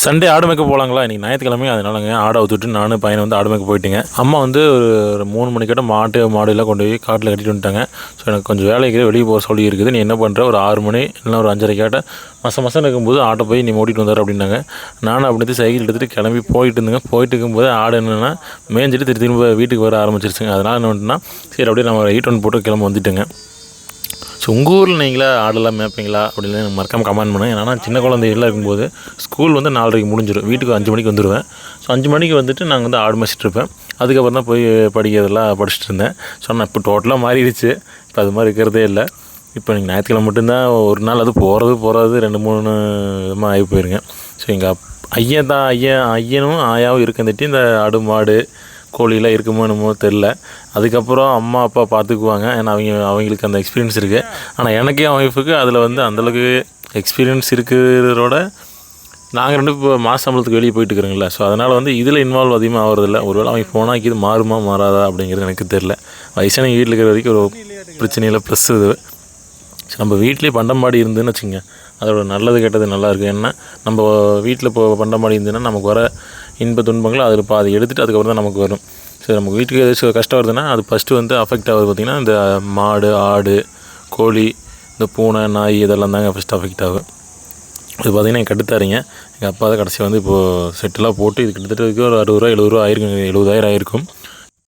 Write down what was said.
Sunday ஆடு மேய்க்க போகலாங்களா இன்றைக்கி ஞாயிற்றுக்கிழமை அதனாலங்க ஆடை ஊற்றுட்டு நானும் பையனை வந்து ஆடு மேய்க்க போயிட்டுங்க. அம்மா வந்து ஒரு மூணு மணிக்கிட்ட மாட்டு மாடு எல்லாம் கொண்டு போய் காட்டில் கட்டிட்டு வந்துட்டாங்க. ஸோ எனக்கு கொஞ்சம் வேலைக்கு வெளியே போக சொல்லி இருக்குது. நீ என்ன பண்ணுற ஒரு ஆறு மணி இல்லைன்னா ஒரு அஞ்சரை கேட்ட மசம் மசம் இருக்கும்போது ஆட்டை போய் நீ ஓட்டிட்டு வந்தார் அப்படின்னாங்க. நானும் அப்படி சைக்கிள் எடுத்துகிட்டு கிளம்பி போயிட்டு இருந்தேங்க. போயிட்டு இருக்கும்போது ஆடு என்னென்னா மேய்ஞ்சிட்டு திருப்பி திரும்ப வீட்டுக்கு வர ஆரம்பிச்சிருச்சுங்க. அதனால் என்ன பண்ணிட்டுனா சரி அப்படியே நம்ம ஹீட் ஒன் போட்டு கிளம்ப வந்துட்டேங்க. ஸோ உங்கள் ஊரில் நீங்களா ஆடெல்லாம் மேய்ப்பீங்களா அப்படின்னு எனக்கு மறக்காமல் கமெண்ட் பண்ணுவேன் ஏன்னா சின்ன குழந்தைகள்லாம் இருக்கும்போது ஸ்கூல் வந்து நாலரைக்கு முடிஞ்சிடும் வீட்டுக்கு அஞ்சு மணிக்கு வந்துடுவேன் ஸோ அஞ்சு மணிக்கு வந்துட்டு நாங்கள் வந்து ஆடு மேய்ச்சிட்டு இருப்பேன். அதுக்கப்புறம் தான் போய் படிக்கிறதெல்லாம் படிச்சுட்டு இருந்தேன். ஸோ நான் இப்போ டோட்டலாக மாறிடுச்சு. இப்போ அது மாதிரி இருக்கிறதே இல்லை. இப்போ நீங்கள் ஞாயிற்றுக்கிழமை மட்டும்தான் ஒரு நாள் அது போகிறது போகிறது ரெண்டு மூணு விதமாக ஆகி போயிருங்க. ஸோ எங்கள் ஐயன் தான் ஐயன் ஐயனும் ஆயாவும் இருக்கந்துட்டு இந்த ஆடு மாடு கோழிலாம் இருக்குமோ என்னமோ தெரில அதுக்கப்புறம் அம்மா அப்பா பார்த்துக்குவாங்க. ஏன்னா அவங்க அவங்களுக்கு அந்த எக்ஸ்பீரியன்ஸ் இருக்குது ஆனால் எனக்கே என் ஒய்ஃபுக்கு அதில் வந்து அந்தளவுக்கு எக்ஸ்பீரியன்ஸ் இருக்கிறதோட நாங்கள் ரெண்டு இப்போ மாத சம்பளத்துக்கு வெளியே போயிட்டு இருக்கிறோங்களா ஸோ அதனால் வந்து இதில் இன்வால்வ் அதிகமாக ஆகிறதில்ல ஒருவேளை அவங்க போனால் இது மாறுமா மாறாதா அப்படிங்கிறது எனக்கு தெரில வயசான வீட்டில் இருக்கிற வரைக்கும் ஒரு பிரச்சனையில் ப்ளஸ் இது. நம்ம வீட்லேயே பண்டமாடி இருந்துன்னு வச்சுங்க அதோட நல்லது கெட்டது நல்லாயிருக்கும் ஏன்னா நம்ம வீட்டில் இப்போ பண்டமாடி இருந்ததுன்னா நமக்கு வர இன்ப துன்பங்கள் அதில் பாதி எடுத்துகிட்டு அதுக்கப்புறம் தான் நமக்கு வரும். சரி நமக்கு வீட்டுக்கு ஏதாச்சும் கஷ்டம் வருதுன்னா அது ஃபஸ்ட்டு வந்து அஃபெக்ட் ஆகுது பார்த்திங்கன்னா இந்த மாடு ஆடு கோழி இந்த பூனை நாய் இதெல்லாம் தாங்க ஃபஸ்ட்டு அஃபெக்ட் ஆகும். இது பார்த்திங்கன்னா என் கட்டுத்தாரிங்க எங்கள் அப்பா தான் கடைசி வந்து இப்போது செட்டெல்லாம் போட்டு இது கிட்டத்தட்ட ஒரு அறுபது ரூபா எழுபது ரூபா ஆயிருக்கும். எழுபதாயிரம் ஆயிருக்கும்.